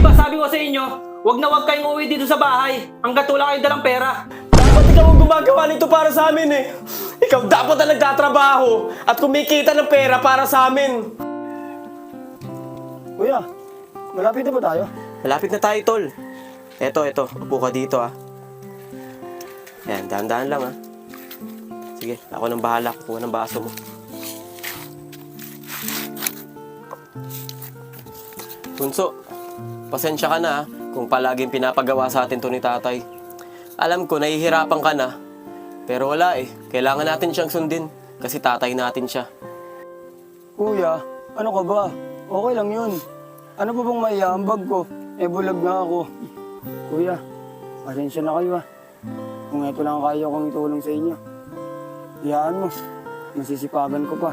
Di ba sabi ko sa inyo, wag na wag kayong uwi dito sa bahay. Hanggat wala kayong dalang pera. Dapat ikaw ang gumagawa nito para sa amin eh. Ikaw dapat ang nagtatrabaho at kumikita ng pera para sa amin. Kuya, malapit na ba tayo? Malapit na tayo, tol. Eto, eto. Upo ka dito, ah. Yan, dahan-dahan lang, ah. Sige, ako nang bahala. Kukuha ng baso mo. Bunso, pasensya ka na, kung palaging pinapagawa sa atin to ni tatay. Alam ko, nahihirapan ka na. Pero wala eh. Kailangan natin siyang sundin. Kasi tatay natin siya. Kuya, ano ka ba? Okay lang yun. Ano pa bang maiambag ko? Eh, bulag na ako. Kuya, pasensya na kayo ah. Kung ito lang ang kaya kong itulong sa inyo. Iyaan mo, masisipagan ko pa.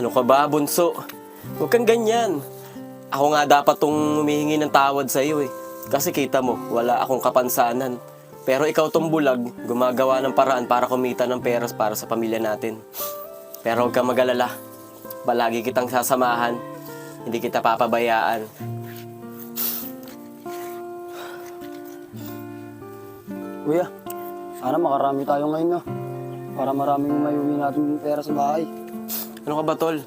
Ano ka ba, bunso? Huwag kang ganyan. Ako nga dapat tong humihingi ng tawad sa iyo eh. Kasi kita mo, wala akong kapansanan. Pero ikaw tong bulag, gumagawa ng paraan para kumita ng peras para sa pamilya natin. Pero huwag kang mag-alala. Palagi kitang sasamahan. Hindi kita papabayaan. Kuya, sana makarami tayo ngayon no. Para maraming mayuwi natin ng pera sa bahay. Ano ka ba, tol?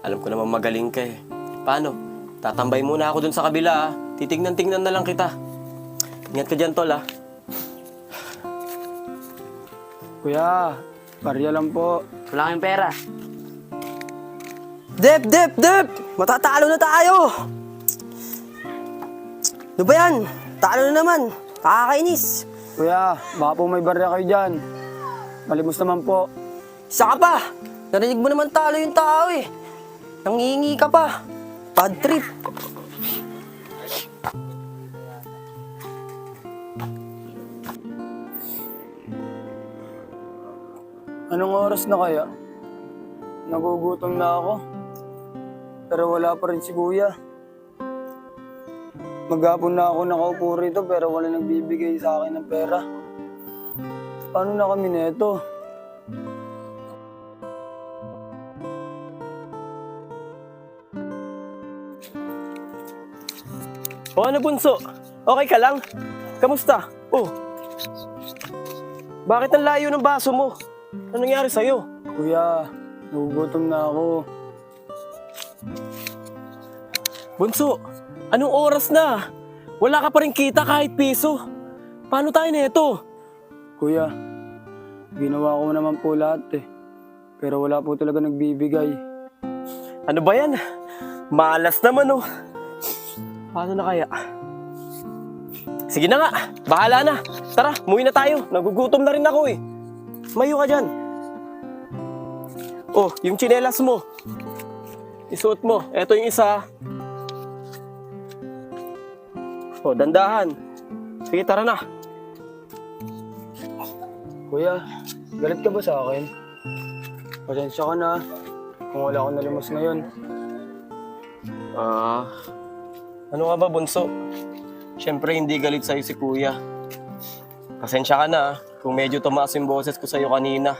Alam ko naman magaling ka eh. Paano? Tatambay muna ako dun sa kabila ah. Titignan-tignan na lang kita. Ingat ka dyan, tol ah. Kuya, barya lang po. Wala kayong pera. Dep, Dep, Dep! Matatalo na tayo! Ano ba yan? Talo na naman. Kakakainis. Kuya, baka po may barya kayo dyan. Malimos naman po. Isa ka pa. Narinig mo naman talo yung tao eh. Nangingi ka pa. Bad trip. Anong oras na kaya? Nagugutom na ako. Pero wala pa rin si kuya. Maghapon na ako nakaupo rito pero wala nagbibigay sa akin ng pera. Paano na kami neto? O ano bunso? Okay ka lang? Kamusta? Oh. Bakit ang layo ng baso mo? Ano nangyari sa'yo? Kuya, nagugutom na ako. Bunso, anong oras na? Wala ka pa rin kita kahit piso. Paano tayo nito? Kuya, ginawa ko naman po lahat eh. Pero wala po talaga nagbibigay. Ano ba yan? Malas naman oh. Paano na kaya? Sige na nga, bahala na. Tara, muwi na tayo. Nagugutom na rin ako eh. Mayo ka dyan. Oh, yung tsinelas mo. Isuot mo. Eto yung isa. Oh, dandahan. Sige, tara na. Kuya, galit ka ba sa akin? Pasensya ka na kung wala akong nalimos ngayon. Ah, ano nga ba, Bunso? Siyempre, hindi galit sa'yo si Kuya. Pasensya ka na ah, kung medyo tumaas yung boses ko sa'yo kanina.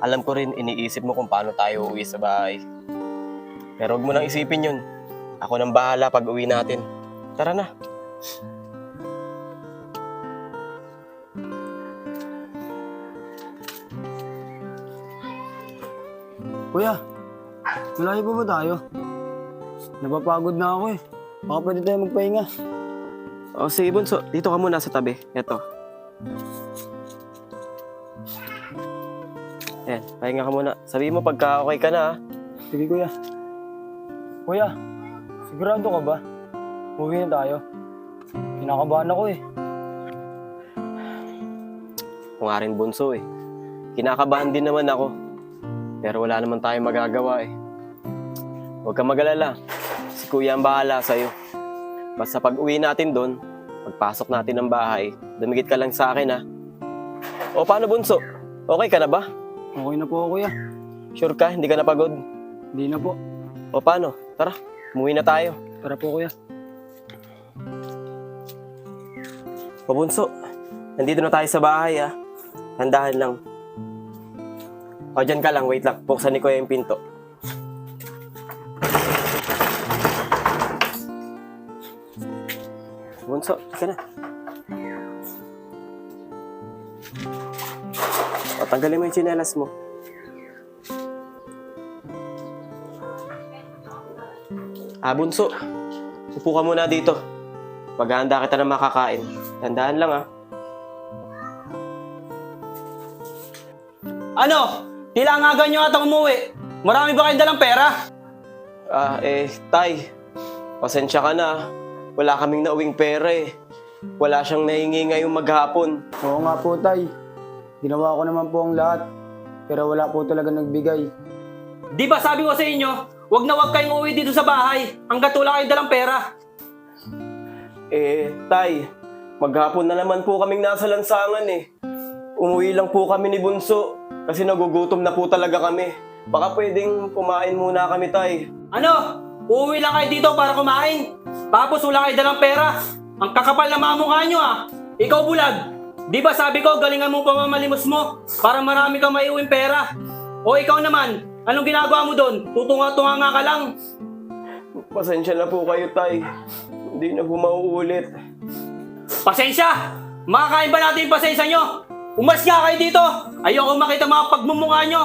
Alam ko rin, iniisip mo kung paano tayo uuwi sa bahay. Pero huwag mo nang isipin yun. Ako nang bahala pag uwi natin. Tara na. Kuya, malayo pa ba tayo? Napapagod na ako eh. Baka pwede tayo magpahinga. O sige, Bunso. Dito ka muna sa tabi. Eto. Yan, pahinga ka muna. Sabihin mo pagka okay ka na ah. Sige kuya. Kuya, sigurado ka ba? Uwi na tayo. Kinakabahan ako eh. Kung nga rin bunso eh. Kinakabahan din naman ako. Pero wala naman tayong magagawa eh. Huwag kang mag-alala. Si kuya ang bahala sa'yo. Basta pag uwi natin doon, pagpasok natin ng bahay, dumigit ka lang sa akin ha. O paano bunso? Okay ka na ba? Okay na po ako kuya. Sure ka? Hindi ka napagod? Hindi na po. O paano? Tara, umuwi na tayo. Tara po kuya. O bunso, nandito na tayo sa bahay ha. Handahan lang. O dyan ka lang, wait lang. Buksan ni kuya yung pinto. Bunso, ka na. O, tanggalin mo yung tsinelas mo. Ah, Bunso. Upo ka muna dito. Maghahanda kita ng makakain. Tandaan lang, ah. Ano? Tila nga ganyo ata umuwi. Marami ba kayong dalang pera? Ah, eh, Tay. Pasensya ka na. Wala kaming nauwing pera eh. Wala siyang nahingi ngayong maghapon. Oo nga po, tay. Ginawa ko naman po ang lahat. Pero wala po talaga nagbigay. Di ba sabi ko sa inyo, wag na wag kayong uwi dito sa bahay hanggat wala kayong dalang pera. Eh, Tay, maghapon na naman po kaming nasa lansangan eh. Umuwi lang po kami ni Bunso kasi nagugutom na po talaga kami. Baka pwedeng kumain muna kami, Tay. Ano? Uuwi lang kayo dito para kumain. Tapos wala kayo dalang pera. Ang kakapal na mga mukha nyo ah. Ikaw bulag. Di ba sabi ko galingan mo pamamalimos mo para marami kang maiuwing pera. O ikaw naman, anong ginagawa mo doon? Tutunga-tunga nga ka lang. Pasensya na po kayo, Tay. Hindi na po mauulit. Pasensya! Makakain ba natin yung pasensya nyo? Umas nga kayo dito! Ayoko makita mga pagmumukha nyo!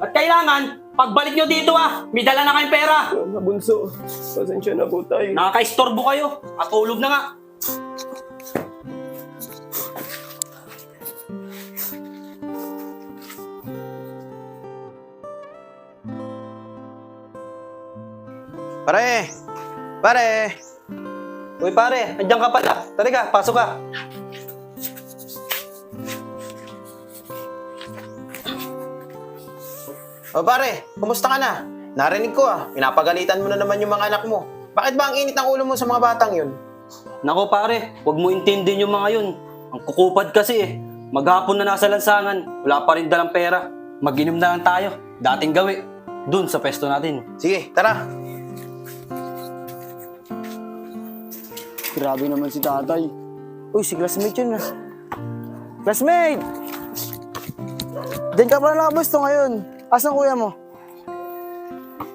At kailangan, pagbalik nyo dito ah, may dala na kayong pera! Na Bunso, pasensya na po, Tay. Nakakaistorbo kayo! At tulog na nga! Pare! Pare! Uy pare, andyan ka pala. Tari ka, pasok ka. O pare, kumusta ka na? Narinig ko ah, pinapagalitan mo na naman yung mga anak mo. Bakit ba ang init ng ulo mo sa mga batang yun? Nako pare, huwag mo intindihin yung mga yun. Ang kukupad kasi eh. Maghapon na nasa lansangan, wala pa rin dalang pera. Mag-inom na lang tayo. Dating gawi. Doon sa pesto natin. Sige, tara. Grabe naman si tatay. Uy, si classmate yun ah. Classmate! Diyan ka pala nakabusto ngayon. Asan kuya mo?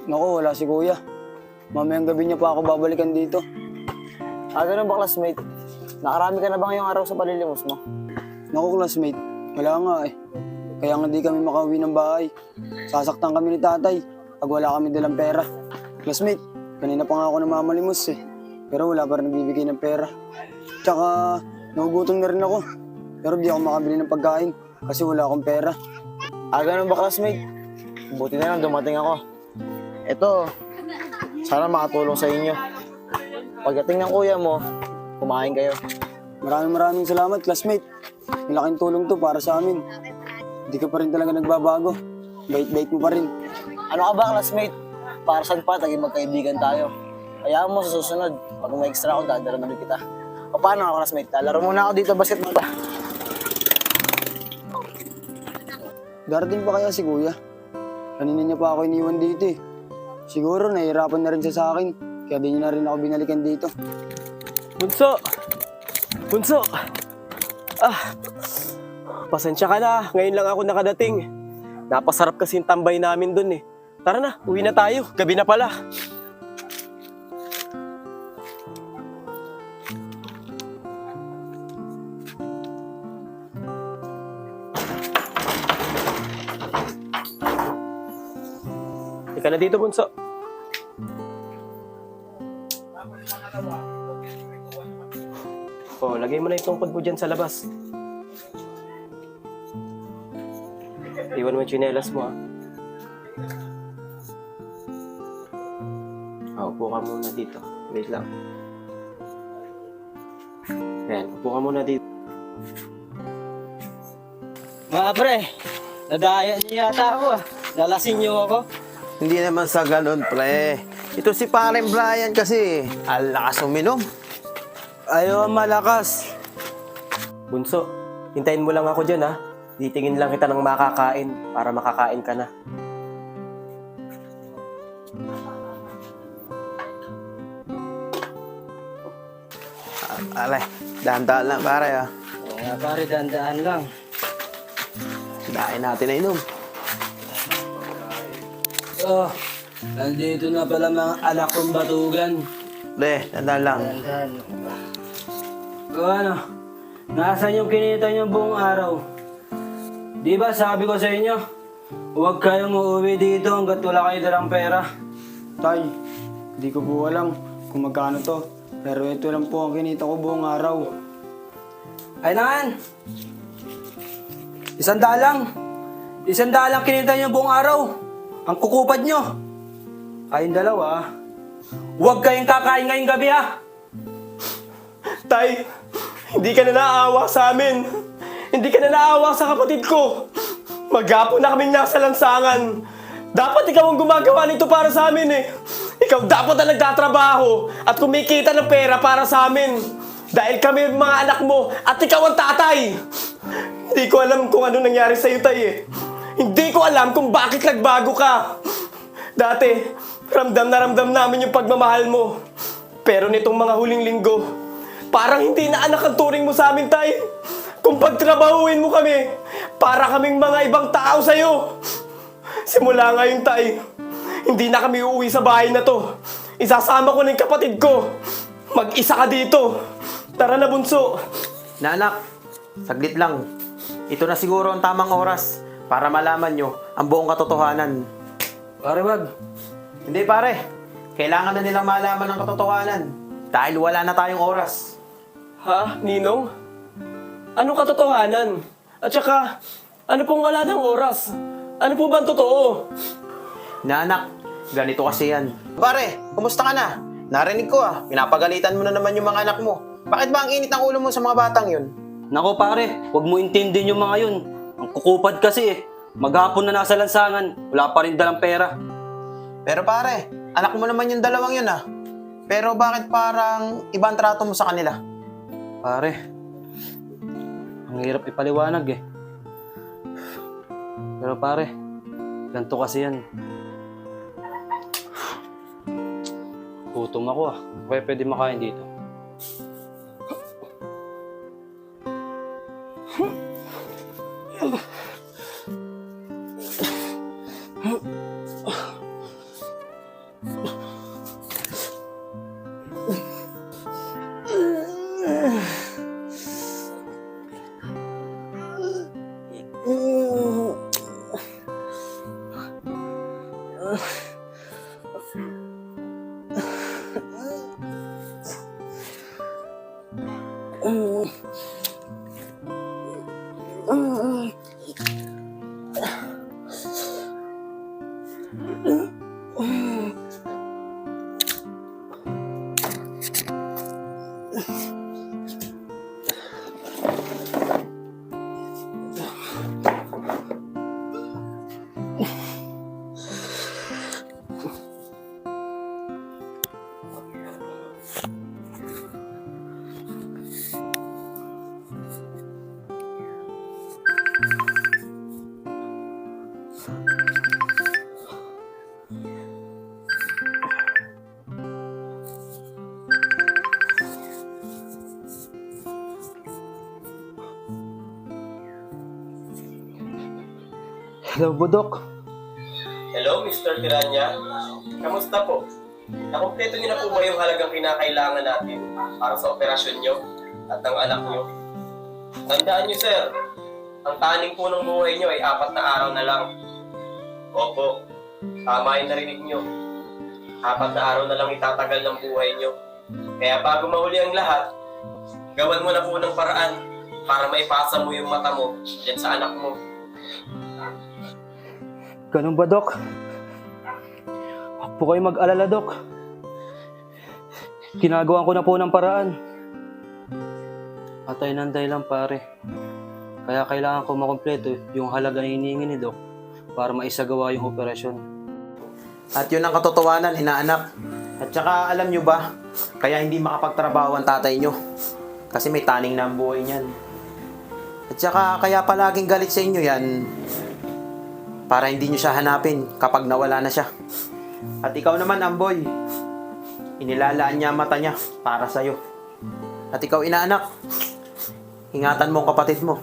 Naku, wala si kuya. Mamayang gabi niya pa ako babalikan dito. Ah, ganun ba classmate? Nakarami ka na ba ngayong araw sa palilimos mo? Naku, classmate. Wala nga eh. Kaya nga di kami makauwi ng bahay. Sasaktan kami ni tatay pag wala kami dalang pera. Classmate, kanina pa nga ako namamalimos eh. Pero wala pa rin nagbibigay ng pera. Tsaka, nagugutom na rin ako. Pero di ako makabili ng pagkain kasi wala akong pera. Ah, ganun ba classmate? Buti na lang dumating ako. Ito, sana makatulong sa inyo. Pagdating ng kuya mo, kumain kayo. Maraming maraming salamat, classmate. Malaking tulong to para sa amin. Hindi ka pa rin talaga nagbabago. Bait-bait mo pa rin. Ano ka ba classmate? Para saan pa, taging magkaibigan tayo. Kaya mo sa susunod, pag may extra ako, dadala na rin kita. O paano ako classmate? Lalaro muna ako dito basketball. Darating pa kaya si kuya? Kanina niya pa ako iniwan dito eh. Siguro nahihirapan na rin siya sa akin. Kaya di niya na rin ako binalikan dito. Bunso! Bunso! Ah! Pasensya ka na. Ngayon lang ako nakadating. Napasarap kasi yung tambay namin dun eh. Tara na, uwi na tayo. Gabi na pala. Ika na dito, Bunso. Oh, lagay mo na tungkod mo dyan sa labas. Iwan mo yung tsinelas mo, ah. Ah, upo ka muna dito. Wait lang. Ayan, upo ka muna dito. Mga pre, nadaya niyo yata ako ah. Lalasin niyo ako. Hindi naman sa ganun, pre. Ito si Paren Brian kasi, alakas uminom. Ayaw ang malakas. Bunso, hintayin mo lang ako dyan, ha. Titingin lang kita ng makakain para makakain ka na. Alay, dahan-dahan lang, pare ah. Kaya pare, dandaan lang. Dahin natin na inom. Oh, nandito na pala mga anak kong batugan. Pre, dahan lang. O ano, nasan yung kinita niyo buong araw? Di ba sabi ko sa inyo, huwag kayong uuwi dito hanggat wala kayo dalang pera. Tay, hindi ko po alam kung magkano to. Pero ito lang po ang kinita ko buong araw. Ay naman! Isang dalang! Isang dalang kinita niyo buong araw! Ang kukupad niyo! Kayong dalawa, huwag kayong kakain ngayong gabi ha! Tay, hindi ka na naawa sa amin. Hindi ka na naawa sa kapatid ko. Maghapon na kaming nasa lansangan. Dapat ikaw ang gumagawa nito para sa amin eh. Ikaw dapat na nagtatrabaho at kumikita ng pera para sa amin. Dahil kami ang mga anak mo at ikaw ang tatay. Hindi ko alam kung ano nangyari sa'yo, tay eh. Hindi ko alam kung bakit nagbago ka. Dati, ramdam na ramdam namin yung pagmamahal mo. Pero nitong mga huling linggo, parang hindi na anak ang turing mo sa amin, tay. Kung pagtrabahuin mo kami, para kaming mga ibang tao sa'yo. Simula ngayon, tay, hindi na kami uuwi sa bahay na to. Isasama ko yung kapatid ko. Mag-isa ka dito. Tara na, bunso. Na anak, saglit lang. Ito na siguro ang tamang oras para malaman nyo ang buong katotohanan. Pare wag, Hindi pare, kailangan na nilang malaman ang katotohanan dahil wala na tayong oras. Ha, Ninong? Anong katotohanan? At saka, ano pong wala ng oras? Ano po ba ang totoo? Na anak, ganito kasi yan. Pare, kumusta ka na? Narinig ko ah, pinapagalitan mo na naman yung mga anak mo. Bakit ba ang init ng ulo mo sa mga batang yun? Nako pare, huwag mo intindihin yung mga yun. Kukupad kasi eh. Maghapon na nasa lansangan, wala pa rin dalang pera. Pero pare, anak mo naman yung dalawang yun ah. Pero bakit parang ibang trato mo sa kanila? Pare, ang hirap ipaliwanag eh. Pero pare, ganito kasi yan. Gutom ako ah. Kaya pwede makain dito. Oh. Hello budok. Hello, Mr. Tiranya. Kamusta po? Nakumpleto niyo na po ba yung halagang kinakailangan natin para sa operasyon niyo at ng anak niyo? Tandaan niyo, sir, ang taning po ng buhay niyo ay apat na araw na lang. Opo, tama yung narinig niyo. Apat na araw na lang itatagal ng buhay niyo. Kaya bago mahuli ang lahat, gawan mo na po ng paraan para maipasa mo yung mata mo dyan sa anak mo. Ganun ba, Dok? Huwag po mag-alala, Dok. Ginagawa ko na po ng paraan. Patay ng dahilan, pare. Kaya kailangan ko makompleto yung halaga na hinihingi ni Dok para maisagawa yung operasyon. At yun ang katotohanan, inaanak. At saka alam nyo ba, kaya hindi makapagtrabaho ang tatay nyo. Kasi may taning na ang buhay niyan. At saka kaya palaging galit sa inyo yan, para hindi nyo siya hanapin kapag nawala na siya. At ikaw naman, Amboy, inilalaan niya ang mata niya para sa'yo. At ikaw, inaanak, ingatan mo ang kapatid mo.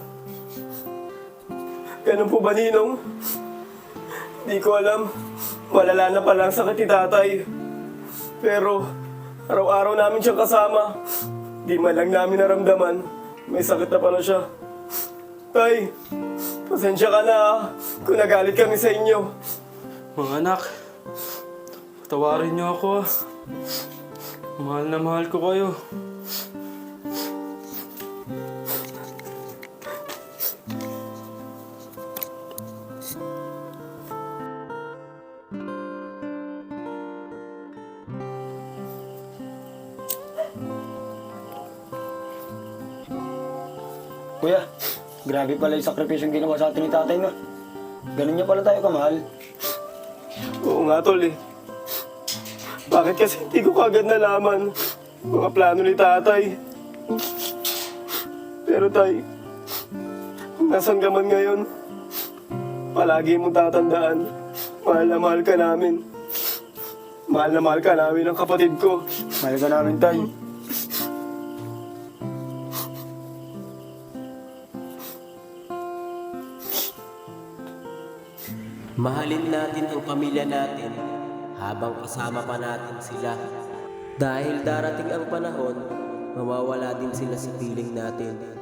Ganun po ba, Ninong? Hindi ko alam. Malala na palang sakit ni tatay. Pero, araw-araw namin siyang kasama. Di man lang namin naramdaman, may sakit na pala siya. Tay, pasensya ka na ah, kung nagalit kami sa inyo. Mga anak, patawarin niyo ako ah. Mahal na mahal ko kayo. Kuya, grabe pala yung sakripisyo yung ginawa sa atin ni tatay no. Ganun niya pala tayo kamahal. Oo nga tol eh. Bakit kasi hindi ko kagad nalaman mga plano ni tatay? Pero tay, nasan ka man ngayon? Palagi mong tatandaan, mahal na mahal ka namin. Mahal na mahal ka namin ang kapatid ko. Mahal ka namin tay. Mahalin natin ang pamilya natin habang kasama pa natin sila. Dahil darating ang panahon, mawawala din sila sa piling natin.